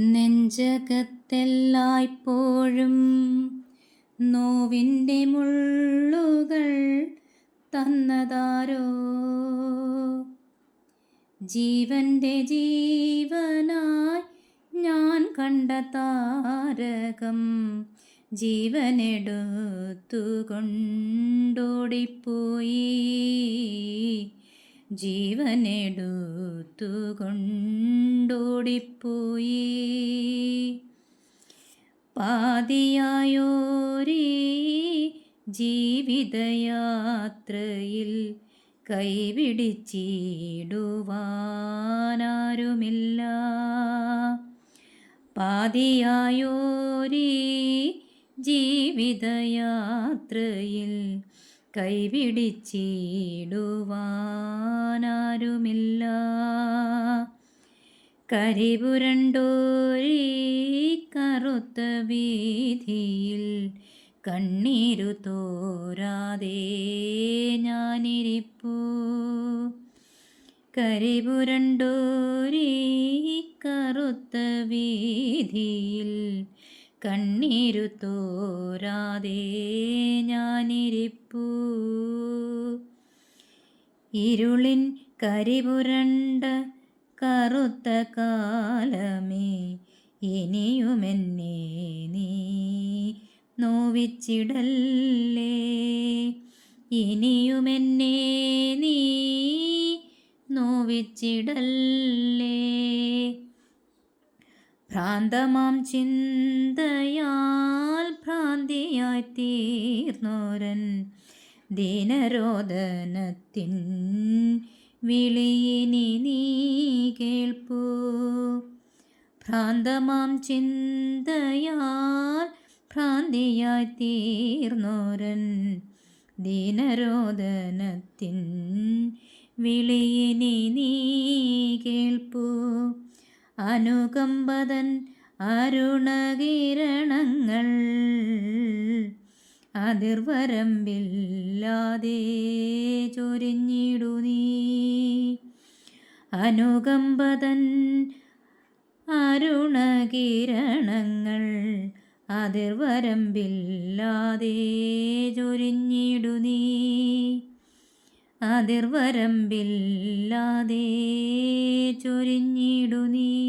നെഞ്ചകത്തെല്ലായ്പ്പോഴും നോവിന്റെ മുള്ളുകൾ തന്നതാരോ? ജീവന്റെ ജീവനായി ഞാൻ കണ്ട താരകം ജീവനെടുത്തു കൊണ്ടോടിപ്പോയി ജീവനെടുത്തു കൊണ്ടോടിപ്പോയി പാതിയായോരീ ജീവിതയാത്രയിൽ കൈപിടിച്ചിടുവാനാരുമില്ല. പാതിയായോരീ ജീവിതയാത്രയിൽ കൈപിടിച്ചിടുവാനാരുമില്ല കരിപുരണ്ടോരി കറുത്ത വീതിയിൽ കണ്ണീരു തോരാതെ ഞാനിരിപ്പൂ. കരിപുരണ്ടോരി കറുത്ത വീതിയിൽ കണ്ണീരു തോരാതെ ഞാനിരിപ്പൂ. ഇരുളിൻ കരിപുരണ്ട കറുത്ത കാലമേ ഇനിയുമെന്നെ നീ നോവിച്ചിടല്ലേ. ഇനിയുമെന്നെ നീ നോവിച്ചിടല്ലേ. ഭ്രാന്തമാം ചിന്തയാൽ ഭ്രാന്തിയായി തീർന്നോരൻ ദീനരോദനത്തിൻ വിളിയിനി നീ കേൾപ്പൂ. ഭ്രാന്തമാം ചിന്തയാൽ ഭ്രാന്തിയായി തീർന്നോരൻ ദീനരോദനത്തിൻ വിളിയിനി നീ കേൾപ്പൂ. അനുകമ്പതൻ അരുണകിരണങ്ങൾ അതിർവരമ്പില്ലാതെ ചൊരിഞ്ഞിടു നീ. അനുകമ്പതൻ അരുണകിരണങ്ങൾ അതിർവരമ്പില്ലാതെ ചൊരിഞ്ഞിടു നീ. അതിർവരമ്പില്ലാതെ ചൊരിഞ്ഞിടു നീ.